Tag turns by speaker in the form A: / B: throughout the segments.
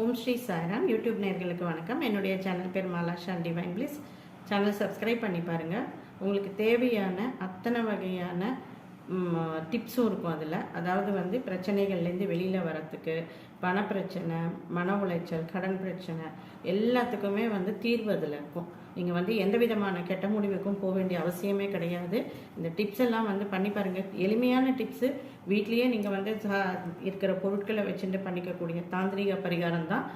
A: ஓம் Sri Sairam. YouTube நேர்களுக்கு வணக்கம். என்னுடைய சேனல் பேர் Malasha divine please. Channel subscribe பண்ணி பாருங்கள் உங்களுக்கு தேவையான அத்தனை வகையான டிப்ஸும் இருக்கும் அதில். அதாவது வந்து பிரச்சனைகள்லேருந்து வெளியில் வரத்துக்கு பணப்பிரச்சனை மன உளைச்சல் கடன் பிரச்சனை எல்லாத்துக்குமே வந்து தீர்வு அதில் இருக்கும். நீங்கள் வந்து எந்த விதமான கெட்ட முடிவுக்கும் போக வேண்டிய அவசியமே கிடையாது. இந்த டிப்ஸ் எல்லாம் வந்து பண்ணி பாருங்கள் எளிமையான டிப்ஸு வீட்லேயே நீங்கள் வந்து சா- இருக்கிற பொருட்களை வச்சுட்டு பண்ணிக்கக்கூடிய தாந்திரிக பரிகாரம் தான்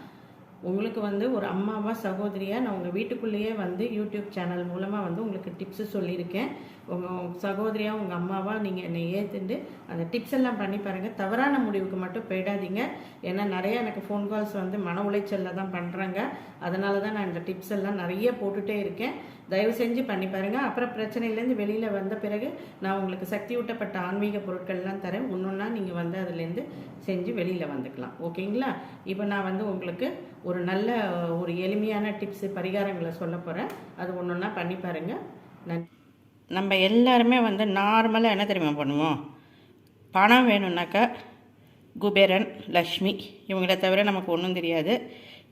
A: உங்களுக்கு வந்து ஒரு அம்மாவா சகோதரியாக நான் உங்கள் வீட்டுக்குள்ளேயே வந்து யூடியூப் சேனல் மூலமாக வந்து உங்களுக்கு டிப்ஸு சொல்லியிருக்கேன். உங்கள் சகோதரியாக உங்கள் அம்மாவாக நீங்கள் என்னை ஏற்றுண்டு அந்த டிப்ஸ் எல்லாம் பண்ணி பாருங்கள் தவறான முடிவுக்கு மட்டும் போயிடாதீங்க. ஏன்னா நிறையா எனக்கு ஃபோன் கால்ஸ் வந்து மன உளைச்சலில் தான் பண்ணுறாங்க அதனால தான் நான் இந்த டிப்ஸ் எல்லாம் நிறைய போட்டுகிட்டே இருக்கேன். தயவு செஞ்சு பண்ணி பாருங்கள் அப்புறம் பிரச்சனையிலேருந்து வெளியில் வந்த பிறகு நான் உங்களுக்கு சக்தி ஊட்டப்பட்ட ஆன்மீக பொருட்கள்லாம் தரேன். ஒன்றொன்னா நீங்கள் வந்து அதுலேருந்து செஞ்சு வெளியில் வந்துக்கலாம். ஓகேங்களா? இப்போ நான் வந்து உங்களுக்கு ஒரு நல்ல ஒரு எளிமையான டிப்ஸு பரிகாரங்களை சொல்ல போகிறேன் அது ஒன்று ஒன்றா பண்ணி பாருங்கள் நன் நம்ம எல்லாருமே வந்து நார்மலாக என்ன தெரியுமா பண்ணுவோம்? பணம் வேணும்னாக்கா குபேரன் லக்ஷ்மி இவங்கள தவிர நமக்கு ஒன்றும் தெரியாது.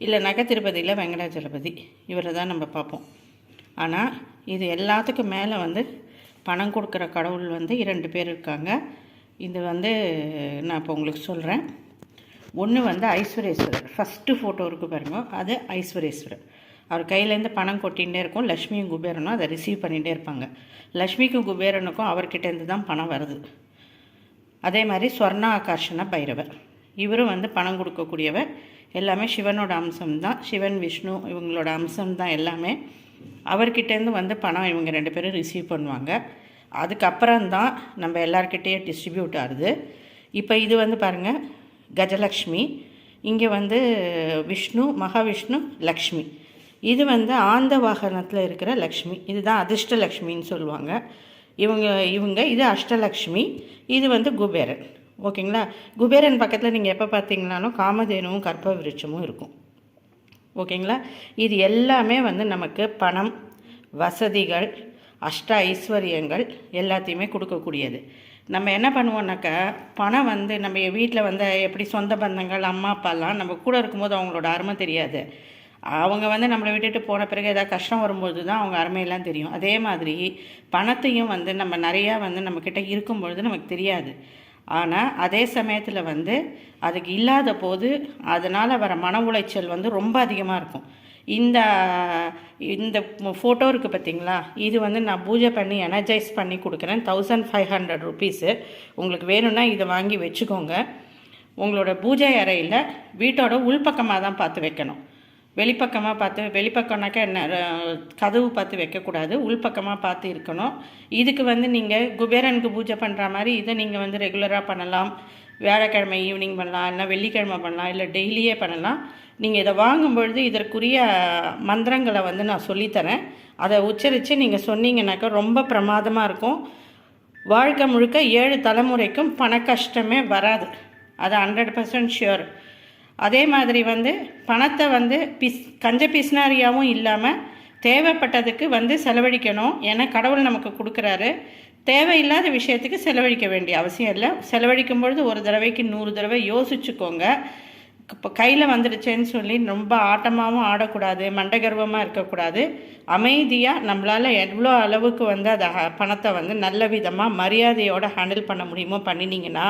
A: இல்லைனாக்கா திருப்பதியில் வெங்கடாச்சலபதி இவரை தான் நம்ம பார்ப்போம். ஆனால் இது எல்லாத்துக்கும் மேலே வந்து பணம் கொடுக்குற கடவுள் வந்து இரண்டு பேர் இருக்காங்க. இது வந்து நான் இப்போ உங்களுக்கு சொல்கிறேன் ஒன்று வந்து ஐஸ்வரேஸ்வரர். ஃபஸ்ட்டு ஃபோட்டோ இருக்குது பாருங்க. அது ஐஸ்வரேஸ்வரர். அவர் கையிலேருந்து பணம் கொட்டிகிட்டே இருக்கும். லக்ஷ்மியும் குபேரனும் அதை ரிசீவ் பண்ணிகிட்டே இருப்பாங்க. லக்ஷ்மிக்கும் குபேரனுக்கும் அவர்கிட்டேருந்து தான் பணம் வருது. அதே மாதிரி ஸ்வர்ணா ஆகர்ஷண பைரவர். இவரும் வந்து பணம் கொடுக்கக்கூடியவர். எல்லாமே சிவனோட அம்சம் தான். சிவன் விஷ்ணு இவங்களோட அம்சம் தான் எல்லாமே. அவர்கிட்டேருந்து வந்து பணம் இவங்க ரெண்டு பேரும் ரிசீவ் பண்ணுவாங்க. அதுக்கப்புறம் தான் நம்ம எல்லார்கிட்டேயும் டிஸ்ட்ரிபியூட் ஆகுது. இப்போ இது வந்து பாருங்கள் கஜலக்ஷ்மி இங்கே வந்து விஷ்ணு மகாவிஷ்ணு லக்ஷ்மி. இது வந்து ஆந்த வாகனத்தில் இருக்கிற லக்ஷ்மி. இதுதான் அதிர்ஷ்டலக்ஷ்மின்னு சொல்லுவாங்க. இவங்க இவங்க இது அஷ்டலக்ஷ்மி இது வந்து குபேரன். ஓகேங்களா? குபேரன் பக்கத்தில் நீங்கள் எப்போ பார்த்தீங்கனாலும் காமதேனுவும் கற்ப விருட்சமும் இருக்கும். ஓகேங்களா? இது எல்லாமே வந்து நமக்கு பணம் வசதிகள் அஷ்ட ஐஸ்வர்யங்கள் எல்லாத்தையுமே கொடுக்கக்கூடியது. நம்ம என்ன பண்ணுவோம்னாக்கா பணம் வந்து நம்ம வீட்டில் வந்து எப்படி சொந்த பந்தங்கள் அம்மா அப்பாலாம் நம்ம கூட இருக்கும்போது அவங்களோட அருமை தெரியாது. அவங்க வந்து நம்மளை விட்டுட்டு போன பிறகு ஏதாவது கஷ்டம் வரும்போது தான் அவங்க அருமையெல்லாம் தெரியும். அதே மாதிரி பணத்தையும் வந்து நம்ம நிறையா வந்து நம்மக்கிட்ட இருக்கும் பொழுது நமக்கு தெரியாது. ஆனால் அதே சமயத்தில் வந்து அதுக்கு இல்லாத போது அதனால் வர மன உளைச்சல் வந்து ரொம்ப அதிகமாக இருக்கும். இந்த இந்த ஃபோட்டோ இருக்குது பார்த்தீங்களா இது வந்து நான் பூஜை பண்ணி எனர்ஜைஸ் பண்ணி கொடுக்குறேன். தௌசண்ட் ஃபைவ் ஹண்ட்ரட் ருபீஸு உங்களுக்கு வேணும்னா இதை வாங்கி வச்சுக்கோங்க. உங்களோட பூஜை அறையில் வீட்டோட உள்பக்கமாக தான் பார்த்து வைக்கணும். வெளிப்பக்கமாக பார்த்து வெளிப்பக்கம்னாக்கா என்ன கதவு பார்த்து வைக்கக்கூடாது. உள்பக்கமாக பார்த்து இருக்கணும். இதுக்கு வந்து நீங்கள் குபேரனுக்கு பூஜை பண்ணுற மாதிரி இதை நீங்கள் வந்து ரெகுலராக பண்ணலாம். வியாழக்கிழமை ஈவினிங் பண்ணலாம் இல்லை வெள்ளிக்கிழமை பண்ணலாம் இல்லை டெய்லியே பண்ணலாம். நீங்கள் இதை வாங்கும்பொழுது இதற்குரிய மந்திரங்களை வந்து நான் சொல்லித்தரேன். அதை உச்சரித்து நீங்கள் சொன்னீங்கன்னாக்கா ரொம்ப பிரமாதமாக இருக்கும். வாழ்க்கை முழுக்க ஏழு தலைமுறைக்கும் பண கஷ்டமே வராது. அது ஹண்ட்ரட் பர்சன்ட் ஷியோர் அதே மாதிரி வந்து பணத்தை வந்து பிஸ் கஞ்ச பிஸ்னாரியாவும் இல்லாமல் தேவைப்பட்டதுக்கு வந்து செலவழிக்கணும். ஏன்னா கடவுள் நமக்கு கொடுக்குறாரு. தேவையில்லாத விஷயத்துக்கு செலவழிக்க வேண்டிய அவசியம் இல்லை. செலவழிக்கும் பொழுது ஒரு தடவைக்கு நூறு தடவை யோசிச்சுக்கோங்க. இப்போ கையில் வந்துடுச்சேன்னு சொல்லி ரொம்ப ஆட்டமாகவும் ஆடக்கூடாது மண்டகர்வமாக இருக்கக்கூடாது. அமைதியாக நம்மளால் எவ்வளோ அளவுக்கு வந்து அதை பணத்தை வந்து நல்ல விதமாக மரியாதையோடு ஹேண்டில் பண்ண முடியுமோ பண்ணினீங்கன்னா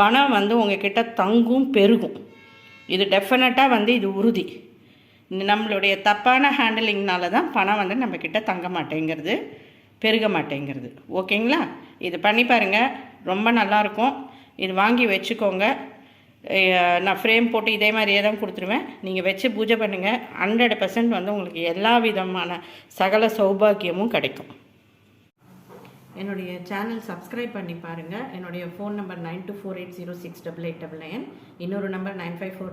A: பணம் வந்து உங்ககிட்ட தங்கும் பெருகும். இது டெஃபினட்டாக வந்து இது உறுதி. நம்மளுடைய தப்பான ஹேண்டிலிங்னால தான் பணம் வந்து நம்மக்கிட்ட தங்க மாட்டேங்கிறது. பெருக மாட்டேங்கிறது. ஓகேங்களா? இது பண்ணி பாருங்கள் ரொம்ப நல்லாயிருக்கும் இது வாங்கி வச்சுக்கோங்க. நான் ஃப்ரேம் போட்டு இதே மாதிரியே தான் கொடுத்துருவேன். நீங்கள் வச்சு பூஜை பண்ணுங்கள் ஹண்ட்ரட் பர்சன்ட் வந்து உங்களுக்கு எல்லா விதமான சகல சௌபாக்கியமும் கிடைக்கும். என்னுடைய சேனல் சப்ஸ்கிரைப் பண்ணி பாருங்கள் என்னுடைய phone number nine two four eight zero six double eight double nine இன்னொரு number nine five four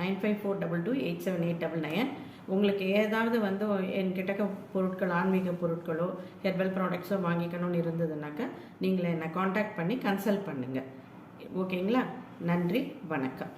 A: nine five four double two eight seven eight double nine உங்களுக்கு ஏதாவது வந்து என்கிட்ட பொருட்கள் ஆன்மீக பொருட்களோ ஹெர்பல் ப்ராடக்ட்ஸோ வாங்கிக்கணும்னு இருந்ததுனாக்கா நீங்கள் என்னை காண்டாக்ட் பண்ணி கன்சல்ட் பண்ணுங்கள் ஓகேங்களா? நன்றி வணக்கம்.